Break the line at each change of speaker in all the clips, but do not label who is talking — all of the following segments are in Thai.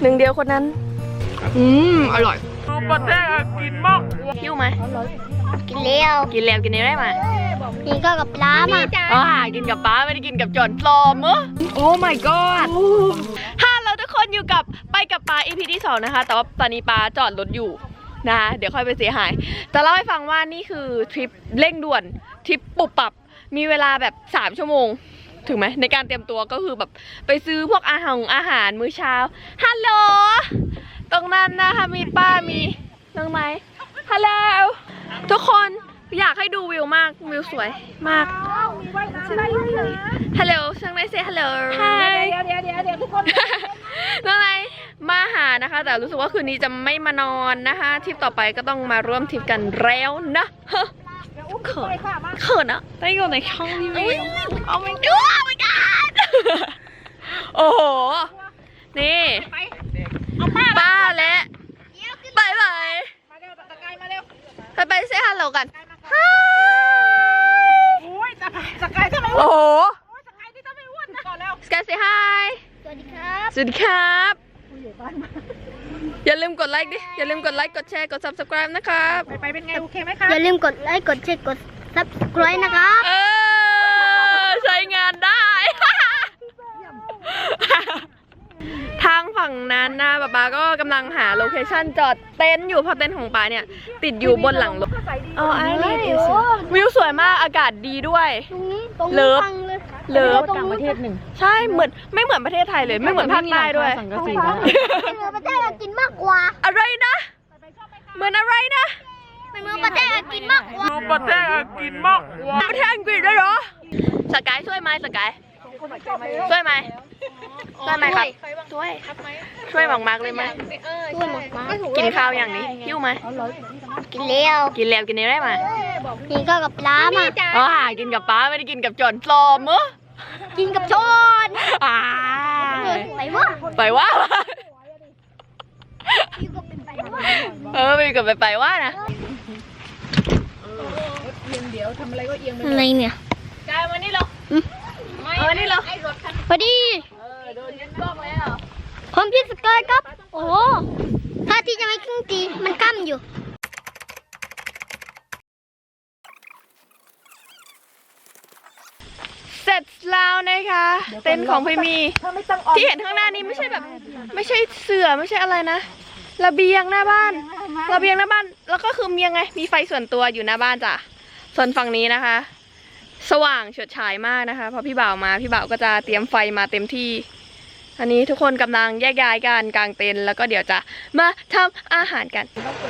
หนึ่งเดียวคนนั้น อืม อร่อย
ประเทศกินมาก
หิวไหม
กินเลี้ยว
กินแล้วกินนี้ได้ไหม
กินก็กับปลามา
อ๋อกินกับป้าไม่ได้กินกับจอนปลอมเหรอโอ้ my god ฮ่าเราทุกคนอยู่กับไปกับป้า EP ที่สองนะคะ แต่ว่าตอนนี้ป้าจอดรถอยู่นะคะเดี๋ยวค่อยไปเสียหาย แต่เล่าให้ฟังว่านี่คือทริปเร่งด่วนทริปปุบปับมีเวลาแบบ 3 ชั่วโมง ถึงไหมในการเตรียมตัวก็คือแบบไปซื้อพวกอาหารอาหารมื้อเช้าฮัลโหลตรงนั้นนะคะมีป้ามีตรงไหนฮัลโหลทุกคนอยากให้ดูวิวมากวิวสวยมากฮัลโหลช่างไนเซฮัลโหล
เดี๋ยวเดี๋ยวเดี๋ยวเดี๋ยวทุกคน
น้องไนมาหานะคะ แต่รู้สึกว่าคืนนี้จะไม่มานอนนะคะทริปต่อไปก็ต้องมาร่วมทริปกันแล้วนะ เฮ้อเขินเขินอะได้อยู่ในช่องพี่วิวโอ้ my god oh my god โอ้โห นี่ป้าและบายบาย
มาเร็วตะไคร้มาเร็ว
ไปไปเซฮัลโหลกันฮ
โอ้ยตะไคร้ตะไคร้ทำไม
โอ้โห
โอ้ยตะไคร้นี่ทำไมอ้วนนะก่อนแล้ว
สกายเซฮาย
สวัสดีครับ
สวัสดีครับ อย่าลืมกดไลค์ดิ อย่าลืมกดไลค์ กดแชร์ กด subscribe นะครับ
ไปไปเป็นไงโอเคไหมคะ
อย่าลืมกดไลค์ กดแชร์ กด subscribe นะครับ
เออ ใช้งานได้ ทางฝั่งนั้นนะป๊าป๊าก็กำลังหาโลเคชั่นจอดเต็นท์อยู่เพราะเต็นท์ของป๊าเนี่ย ติดอยู่บนหลังรถ อ๋อไอ้นี่วิวสวยมาก อากาศดีด้วย
ตรงนี้ตรง
เลิ
นี้
ฟ
ฟัง เลย
เลิฟ
ต่างประเทศหนึ่ง
ใช่เหมือนไม่เหมือนประเทศไทยเลย ไม่เหมือนภาคใต้ด้วย
เหมือนประเทศอังกฤษมากกว่า
อะไรนะเหมือนอะไรนะ
เป็นเมืองประเทศอังกฤษมากกว่า
ประเทศกินมากกว่า
ประเทศอังกฤษด้วยเหรอสกายช่วยไหมสกายช่วยไหมช่วยไหมครับช่วยช่วยมากๆเลยไหม
ช่วยหมดมา
กินข้าวอย่างนี้หิวไหม
กินเลี้ยว
กินแล้วกินนี้ได้ไหม
กินก็กับปลามา
อ๋อกินกับป้าไม่ได้กินกับจอนปลอมเหรอ
กินกับช้อน
อ่า
ไปวะ
ไปว่า
อยู่กับเป็นไปวะ
เออไปกับไปไปว่านะ
อะไรเนี่ย
กายมานี่เหรอเอามานี่เหรอ
พอดี
เออโดนยึดกล้องแล้ว
ผมพี่สกายครับ โอ้โหถ้าที่จะไม่ครึ่งตี มันกั้มอยู่
เสร็จแล้วนะคะ เต็นท์ของพี่มี
ถ้าไม่ต้องออก
ที่เห็นข้างหน้านี้ไม่ใช่แบบ ไม่ใช่เสือไม่ใช่อะไรนะระเบียงหน้าบ้านระเบียงหน้าบ้าน แล้วก็คือมียังไง มีไฟส่วนตัวอยู่หน้าบ้านจ้ะส่วนฝั่งนี้นะคะ สว่างเฉิดฉายมากนะคะเพราะพี่บ่าวมาพี่บ่าวก็จะเตรียมไฟมาเต็มที่อันนี้ทุกคนกำลังแยกย้ายกันกลางเต็นท์แล้วก็เดี๋ยวจะมาทำอาหารกัน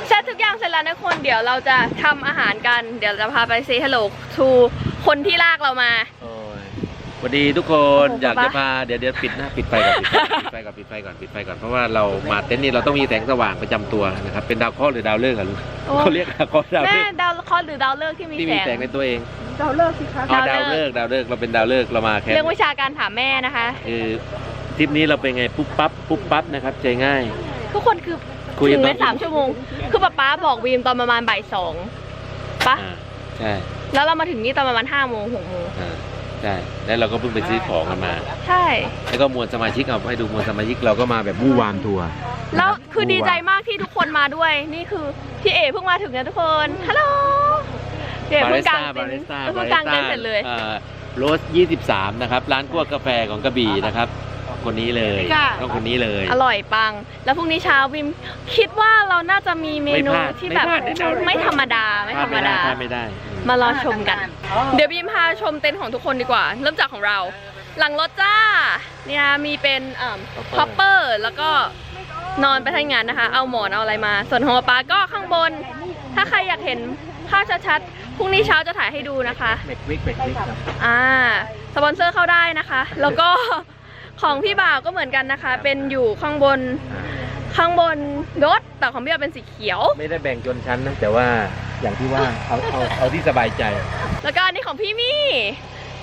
เสร็จทุกอย่างเสร็จแล้วนะคนเดี๋ยวเราจะทำอาหารกัน เดี๋ยวจะพาไป say hello to คนที่ลากเรามา
โอ้ย สวัสดีทุกคน
โอ้โห
อยากจะ
ป๊า
พาเดี๋ยวเดี๋ยวปิดหน้าปิดไฟก่อนปิดไฟก่อนปิดไฟก่อนปิดไฟก่อนเพราะว่าเรามาเต็นท์นี่เราต้องมีแสงสว่างประจำตัวนะครับเป็นดาวเคราะห์หรือดาวฤกษ์อะลูก
โอ้
เขาเรียกดาวเคราะห์ดาว
แม่
ฤกษ์
ดาวละครหรือดาวเลิกษ์ที่มี
ที่
แส
มี
ง
แสงในตัวเอง
เราเลิกสิคะ
อ๋อ
ดา
ดาวว
ฤ
ฤ
ก
ก
ษ์
ษ์ดาวฤกษ์เราเป็นดาวฤกษ์เรามาแค่
เรื่องวิชาการถามแม่นะคะ
คือทริปนี้เราเป็นไงปุ๊บปั๊บปุ๊บปั๊บนะครับใจง่าย
ทุกคนคือ
คุย
ถึ
กัน
ง
ต
ใน
อน
สามชั่วโมงคือป๊าป๊าบอกวีมตอนประมาณบ่ายสองปะ
อ่าใช่
แล้วเรามาถึงนี่ตอนประมาณห้าโมงหกโมง
อ่า ใช่แล้วเราก็เพิ่งไปซื้อของกันมา
ใช่
แล้วก็มวลสมาชิกเอาให้ดูมวลสมาชิกเราก็มาแบบมู่วามทัวร์
แล้วคือดีใจ
มาก
มากที่ทุกคนมาด้วย นี่คือพี่เอเพิ่งมาถึงนะทุกคนฮัลโหลพี่เอเพิ่งกางเต็นท์เพิ่งกางเต็นท์เสร็จเลย
โรส23 นะครับ ร้านกั้วกาแฟของกระบี่นะครับ คนนี้เลย
ค่ะ
ต้องคนนี้เลย
อร่อยปัง แล้วพรุ่งนี้เช้าวิมคิดว่าเราน่าจะมีเมนู
ไม่พลาด
ที่แบบ
ไม่พลาดแน่นอน
ไม่ธรรมดาไม่ธรรมดา
พลไม่ได้
มารอชมกัน เดี๋ยวบีมพาชมเต็นท์ของทุกคนดีกว่า เริ่มจากของเรา หลังรถจ้า เนี่ยมีเป็นเอ่อพับเปอร์แล้วก็นอนไปทำงานนะคะ เอาหมอนเอาอะไรมา ส่วนของป๊าก็ข้างบน ถ้าใครอยากเห็นภาพชัดๆพรุ่งนี้เช้าจะถ่ายให้ดูนะคะ
เบรกวิกเบรกวิกครับ
อ่าสปอนเซอร์เข้าได้นะคะ แล้วก็ของพี่บ่าวก็เหมือนกันนะคะ เป็นอยู่ข้างบนข้างบนรถแต่ของพี่บ่าวเป็นสีเขียว
ไม่ได้แบ่งชนชั้นนะแต่ว่า อย่างที่ว่าเอาเอาเอาที่สบายใจ
แล้วก็อันนี้ของพี่มี่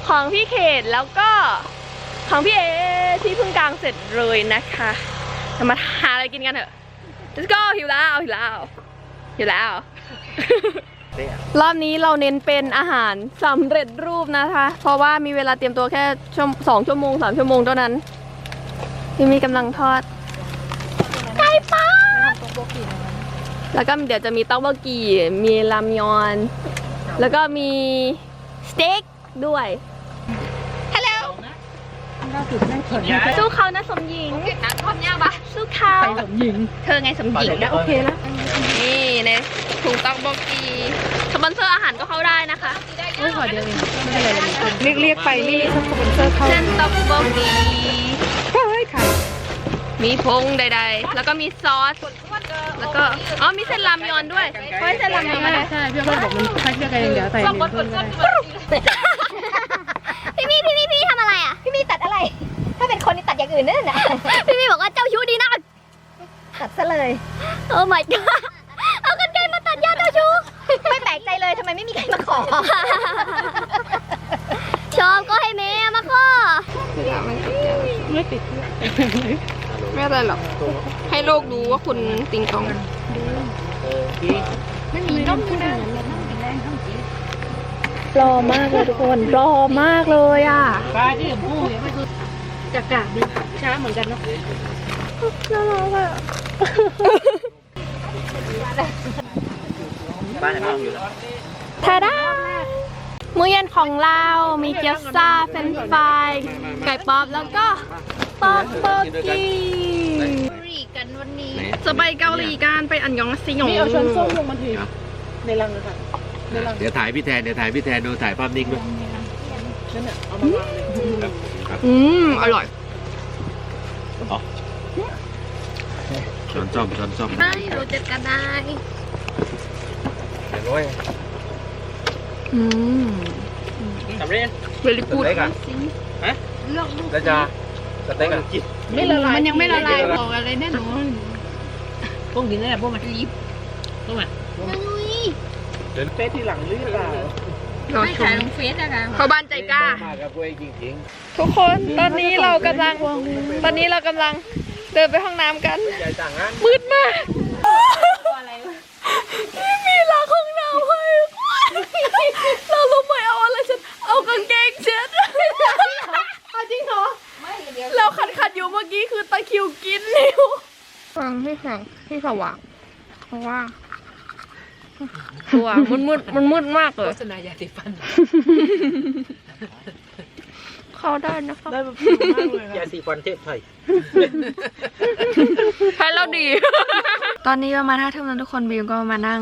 ของพี่เขตแล้วก็ของพี่เอที่เพิ่งกลางเสร็จเลยนะคะเรามาหาอะไรกินกันเถอะ let's go หิวแล้วหิวแล้วหิวแล้ว รอบนี้เราเน้นเป็นอาหารสำเร็จรูปนะคะ เพราะว่ามีเวลาเตรียมตัวแค่ชั่วสองชั่วโมงสามชั่วโมงเท่านั้นที่มีกำลังทอดไก่ป๊อด แล้วก็เดี๋ยวจะมีเต้าเบากี่มีรามยอน แล้วก็มีสเต็กด้วยฮัลโหลสู้เขานะสมหญิงนะทอดยากปะสู้เขาสมหญิง เธอไงสมหญิงนะโอเคแล้วนี่ในถุงเต้าเบากี่สปอนเซอร์อาหารก็เข้าได้นะคะ
เรียกเรียกไปนี่สปอนเซอร์เข้า
เส้นเต้าเบากี่
เฮ้ยไข่
มีพงใดๆ แล้วก็มีซอส แล้วก็ อ๋อ มีเส้นรามยอนด้วยเพราะเส้นรามยอนมาด้วย
ใช่พี่เพื่อนบอกมันคล้ายๆกันอย่างเดียวใส่หนึ่งเพิ่มก็ได้
พี่มี่พี่มี่พี่ทำอะไรอะ พี่มี่ตัดอะไร ถ้าเป็นคนนี่ตัดอย่างอื่นนั่นนะพี่มี่บอกว่าเจ้าชู้ดีนักตัดซะเลย โอ้ my god เอากันไกลมาตัดยาเจ้าชู้ ไม่แปลกใจเลยทำไมไม่มีใครมาขอ ชอบก็ให้แม่มาขอ
ไม่ติด
ไม่อะไรหรอก ให้โลกรู้ว่าคุณติงตองรอมากเลยทุกคนรอมากเลยอะ
ปลาที่ผมพูดเนี่ยไม่คือจะกาดดีช้าเหมือนกันเนาะ
น่ารักอะ
บ้านไหนบ้างอยู่แล้ว
ทาดามื้อเย็นของเรา มีเกี๊ยวซ่าเฟรนช์ฟรายไก่ป๊อปแล้วก็ ต๊อกโบกี้
รีกันวันนี้
ไหน
จะไปเกาหลีกันไปอันยองซิยอง
นี่เอาช้อนส้มลงมาทีในรังเลยค่ะในรัง
เดี๋ยวถ่ายพี่แทนเดี๋ยวถ่ายพี่แทนดูถ่ายภาพนิ่งด้วย
นั่นน่ะเอามาวางเลย
อืมอร่อย
ช้อนส้อมช้อนส้อม
ได้รู้จักกันได้
เดี๋ยวร้อย
อืม
สำเร็จ
เวลิกูด
เล็กอะฮะแล้วจะ สเต็กอะ
ไม่ละลาย
มันยังไม่ละลาย
บอกอะไรแน่นอนพวกนี้แน่พวกมันรีบพวกมันเฟซที่หลังหรือเปล่า
เราชมเขาบ้านใจกล้า
มากกับพวกเองจริง
ทุกคนตอนนี้เรากำลัง ตอนนี้เรากำลังเดินไปห้องน้ำกัน
ๆใหญ่ต่างงั้น
มืดมากนี่มีหลังห้องน้ำให้เรารู้ไหมเอาอะไรฉัน เอากางเกงเช็ดจริงเหรอเราขั ดขัดๆอยู่เมื่อกี้คือตะคริวกินเร็วฟังที่สองที่สว่างเพราะว่าตัวมันมืดมันมืดมากเลย
โฆษณายาสีฟัน
เข้าได้นะคะ
ได้แบบผิวมากเลย
ยาสีฟันเทพไทย
ให้เราดี ตอนนี้ประมาณห้าทุ่มแล้วทุกคนบิวก็มานั่ง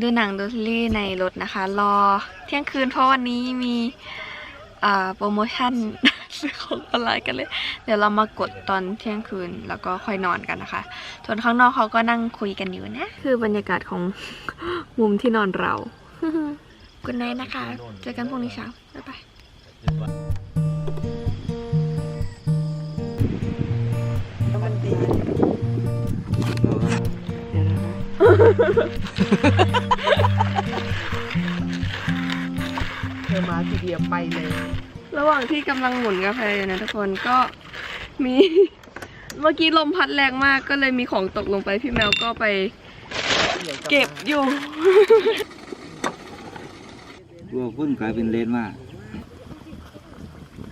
ดูหนังดูซีรีส์ในรถนะคะ รอเที่ยงคืนเพราะวันนี้มีอ่าโปรโมชั่น ซื้อของออนไลน์กันเลย เดี๋ยวเรามากดตอนเที่ยงคืนแล้วก็ค่อยนอนกันนะคะส่วนข้างนอกเขาก็นั่งคุยกันอยู่นะ คือบรรยากาศของมุมที่นอนเรากุนไนนะคะ เจอกันพรุ่งนี้เช้า บ๊ายบาย
เธอมาทีเดียวไปเลย
ระหว่างที่กำลังหมุนกาแฟอยู่นะทุกคนก็มี เมื่อกี้ลมพัดแรงมากก็เลยมีของตกลงไปพี่แมวก็ไปเก็บอยู่
ตัวพุ่นกลายเป็นเลนมาก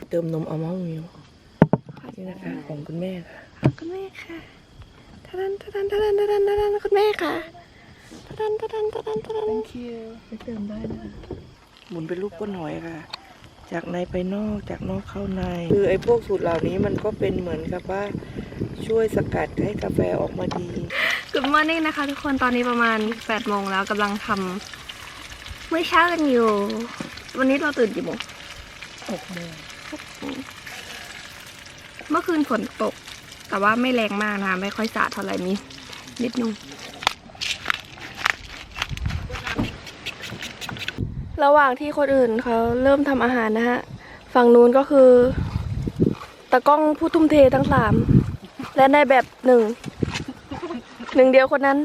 เติมนมอัลมอนด์มิลค์นี่นะคะของคุณแม่ค่ะ
คุณแม่ค่ะทะดันทะดันทะดันทะดันทะดันคุณแม่ค่ะทะดันทะดันทะดันทะดัน
thank you ไปเติมได้นะหมุนเป็นลูกก้นหอยค่ะ จากในไปนอกจากนอกเข้าใน คือไอ้พวกสูตรเหล่านี้มันก็เป็นเหมือนกับว่าช่วยสกัดให้กาแฟออกมาดี
Good morning นะคะ ทุกคนตอนนี้ประมาณ8โมงแล้วกำลังทำมื้อเช้ากันอยู่ วันนี้เราตื่นกี่โมง
6โมง
เมื่อคืนฝนตก แต่ว่าไม่แรงมากนะคะไม่ค่อยสาดเท่าไหร่มีนิดนึง ระหว่างที่คนอื่นเขาเริ่มทำอาหารนะฮะ ฝั่งนู้นก็คือตากล้องผู้ทุ่มเททั้งสาม และในแบบหนึ่ง หนึ่งเดียวคนนั้น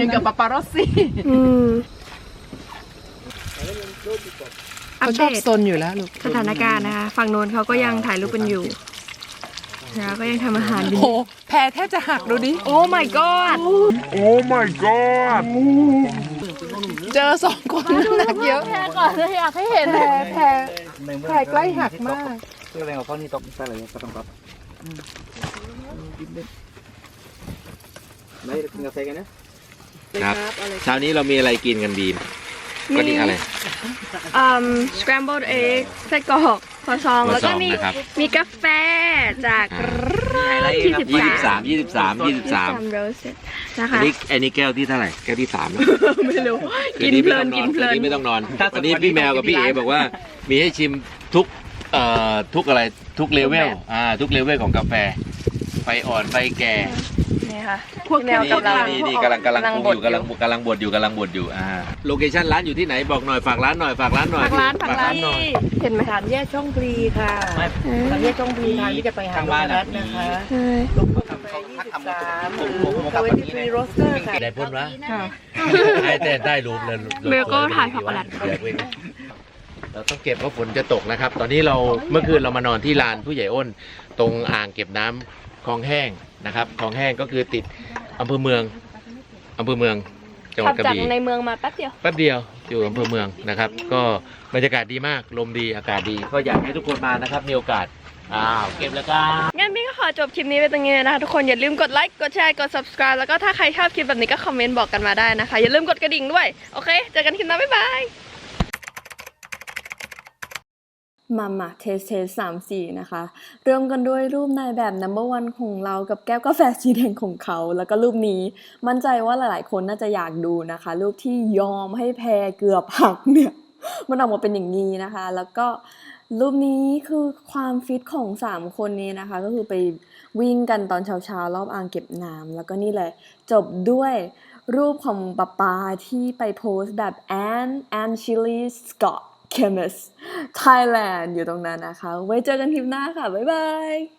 ยังกับปาปารอสซี่
อืมอัป
เขาช
เด
อบ
ต
ซนอยู่แล้วลูก
สถานการณ์นะคะ ฝั่งโน้นเขาก็ยังถ่ายรูปกันอยู่แล้วก็ยังทำอาหารอยู่
โหแพรแทบจะหักดูดิ
โอ้ my god
เจอสองคนน้ำหนักเยอะ
แพ้ก่อนเลยอยากให้เห็น
แผลแผลแผลใกล้หักมาก
เรื่องอะไรของพ่อนี่ตกใส่เลยก็ต้องรับไม่กินกาแฟกันนะครับ
เช้านี้เรามีอะไรกินกันบีมก็นี่อะไร
อืม scrambled egg ไส้กรอก คอซองแล้วก็มี
นะครับ
มีกาแฟจากร้านที่สิบ
ยี่สิบ
สา
สามมยี่สิบสามยี่สิบสาม
โรสนะคะ
อันนี้อันนี้แก้วที่เท่าไหร่แก้วที่สามนะ
ไม่รู้
คื
กิน
นี้
เพ
ไม่
ลิ
ต้
น
องน
กิ
อน
นเพ
คื
ลิ
น
น
นี้ไม่ต้องนอนวันนี้พี่แมวกับพี่เอบอกว่า มีให้ชิมทุกเอ่อทุกอะไรทุกเลเวลอ่าทุกเลเวลของกาแฟ ไฟอ่อนไฟแก่
นี่ค่ะพวกแนว
ดี
กำลัง
ดีดีกำลังกำลังปรุงอยู่กำลังกำลังบดอยู่กำลังบดอยู่อ่าโลเคชั่นร้านอยู่ที่ไหนบอกหน่อยฝากร้านหน่อยฝากร้านหน่อย
ฝากร้านฝากร้าน
หน่อย
เห็นไหม
สามแยกช่องพลีค่ะสามแยกช่องพลีทางที่จะไปหาโรงนัดนะคะ
ใช่
ลงกาแฟ23หรือทเวนตี้ฟรีโรสเตอร์ค่ะ
ได้พ่นวะ
ค่ะ
ให้แต่ได้รูปเลย
เบลก็ถ่ายช็อกโกแลต
เราต้องเก็บเพราะฝนจะตกนะครับ ตอนนี้เราเมื่อคืนเรามานอนที่ลานผู้ใหญ่อ้น ตรงอ่างเก็บน้ำ คลองแห้งนะครับคลองแห้งก็คือติดอำเภอเมืองอำเภอเมืองจังหวั
ขั
ด
บ
กระ
จาก
บี่
ในเมืองมาแป๊บเดียว
แป๊บเดียวอยู่อำเภอเมืองนะครับ ก็บรรยากาศดีมากลมดีอากาศดี ก็อยากให้ทุกคนมานะครับมีโอกาสอ้าวเก็บแล้วกัน
งั้นพี่ก็ขอจบคลิปนี้ไปตรงนี้เลยนะคะ ทุกคนอย่าลืมกดไลค์ กดแชร์ กด subscribe แล้วก็ถ้าใครชอบคลิปแบบนี้ก็คอมเมนต์บอกกันมาได้นะคะ อย่าลืมกดกระดิ่งด้วย โอเค เจอกันคลิปหน้า บ๊ายบาย มามาเทสเทสสามสี่นะคะ เริ่มกันด้วยรูปนายแบบ number one ของเรากับแก้วกาแฟสีแดงของเขา แล้วก็รูปนี้มั่นใจว่าหลายๆ คนน่าจะอยากดูนะคะ รูปที่ยอมให้แพรเกือบหักเนี่ย มันออกมาเป็นอย่างนี้นะคะ แล้วก็รูปนี้คือความฟิตของ 3 คนนี้นะคะ ก็คือไปวิ่งกันตอนเช้าๆ รอบอ่างเก็บน้ำแล้วก็นี่เลยจบด้วยรูปของปาปาที่ไปโพสต์แบบ Anne and Chili Scott Chemist Thailand อยู่ตรงนั้นนะคะ ไว้เจอกันคลิปหน้าค่ะ บ๊ายบาย